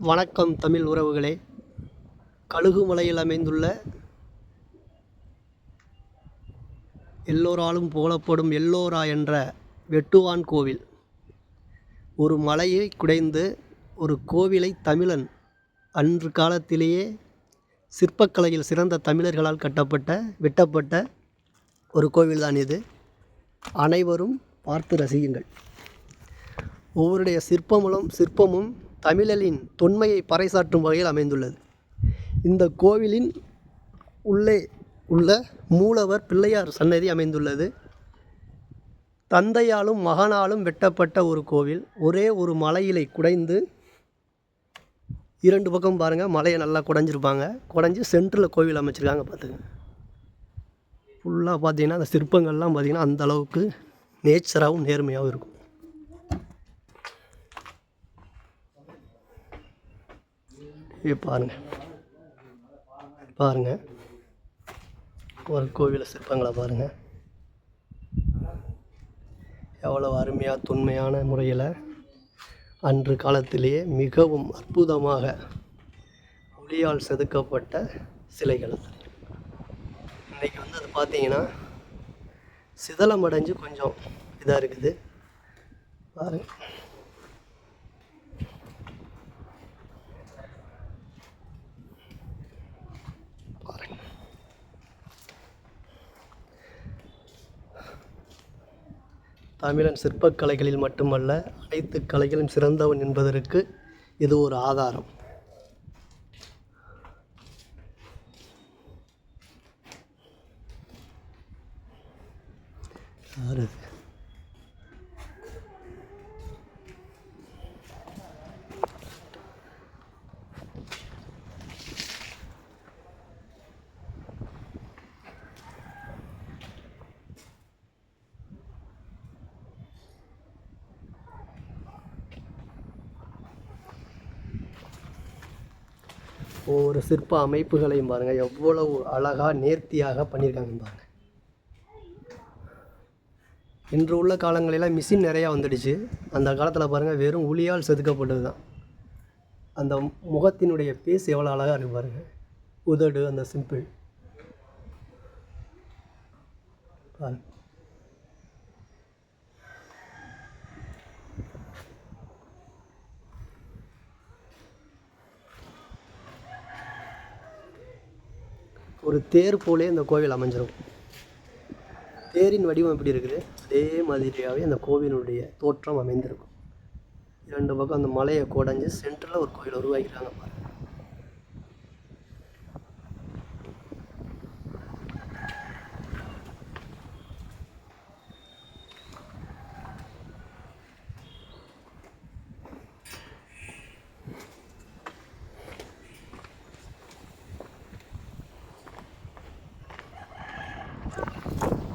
வணக்கம் தமிழ் உறவுகளே. கழுகுமலையில் அமைந்துள்ள எல்லோராலும் புகழப்படும் எல்லோரா என்ற வெட்டுவான் கோவில். ஒரு மலையை குடைந்து ஒரு கோவிலை தமிழன் அன்று காலத்திலேயே சிற்பக்கலையில் சிறந்த தமிழர்களால் கட்டப்பட்ட வெட்டப்பட்ட ஒரு கோவில்தான் இது. அனைவரும் பார்த்து ரசியுங்கள். ஒவ்வொருடைய சிற்பமும் சிற்பமும் தமிழரின் தொன்மையை பறைசாற்றும் வகையில் அமைந்துள்ளது. இந்த கோவிலின் உள்ளே உள்ள மூலவர் பிள்ளையார் சன்னதி அமைந்துள்ளது. தந்தையாலும் மகனாலும் வெட்டப்பட்ட ஒரு கோவில். ஒரே ஒரு மலையிலை குடைந்து இரண்டு பக்கம் பாருங்கள் மலையை நல்லா குடைஞ்சிருப்பாங்க. குடைஞ்சி சென்டரில் கோவில் அமைச்சிருக்காங்க பார்த்துங்க ஃபுல்லாக பார்த்தீங்கன்னா அந்த சிற்பங்கள்லாம் பார்த்தீங்கன்னா அந்த அளவுக்கு நேச்சராகவும் நேர்மையாகவும் இருக்கும். இது பாருங்கள் பாருங்கள் ஒரு கோவில் சிற்பங்களை பாருங்கள் எவ்வளோ அருமையாக தொன்மையான முறையில் அன்று காலத்திலேயே மிகவும் அற்புதமாக ஒளியால் செதுக்கப்பட்ட சிலைகள் இன்றைக்கி வந்து அது பார்த்தீங்கன்னா சிதலமடைஞ்சு கொஞ்சம் இதாக இருக்குது. பாருங்கள் தமிழன் சிற்பக்கலைகளில் மட்டுமல்ல அனைத்து கலைகளும் சிறந்தவன் என்பதற்கு இது ஒரு ஆதாரம். யார்? ஒவ்வொரு சிற்ப அமைப்புகளையும் பாருங்கள் எவ்வளவு அழகாக நேர்த்தியாக பண்ணியிருக்காங்க பாருங்கள் இன்று உள்ள காலங்களெல்லாம் மிஷின் நிறையா வந்துடுச்சு. அந்த காலத்தில் பாருங்கள் வெறும் உளியால் செதுக்கப்பட்டது தான். அந்த முகத்தினுடைய பேஸ் எவ்வளோ அழகாக இருக்கு பாருங்கள் உதடு அந்த சிம்பிள் பாருங்கள் ஒரு தேர் போலே இந்த கோவில் அமைஞ்சிருக்கும் தேரின் வடிவம் எப்படி இருக்குது? அதே மாதிரியாகவே அந்த கோவிலுடைய தோற்றம் அமைந்திருக்கும். இரண்டு பக்கம் அந்த மலையை குடஞ்சி சென்டரில் ஒரு கோவில் உருவாக்கிட்டாங்க பாருங்கள் Bye.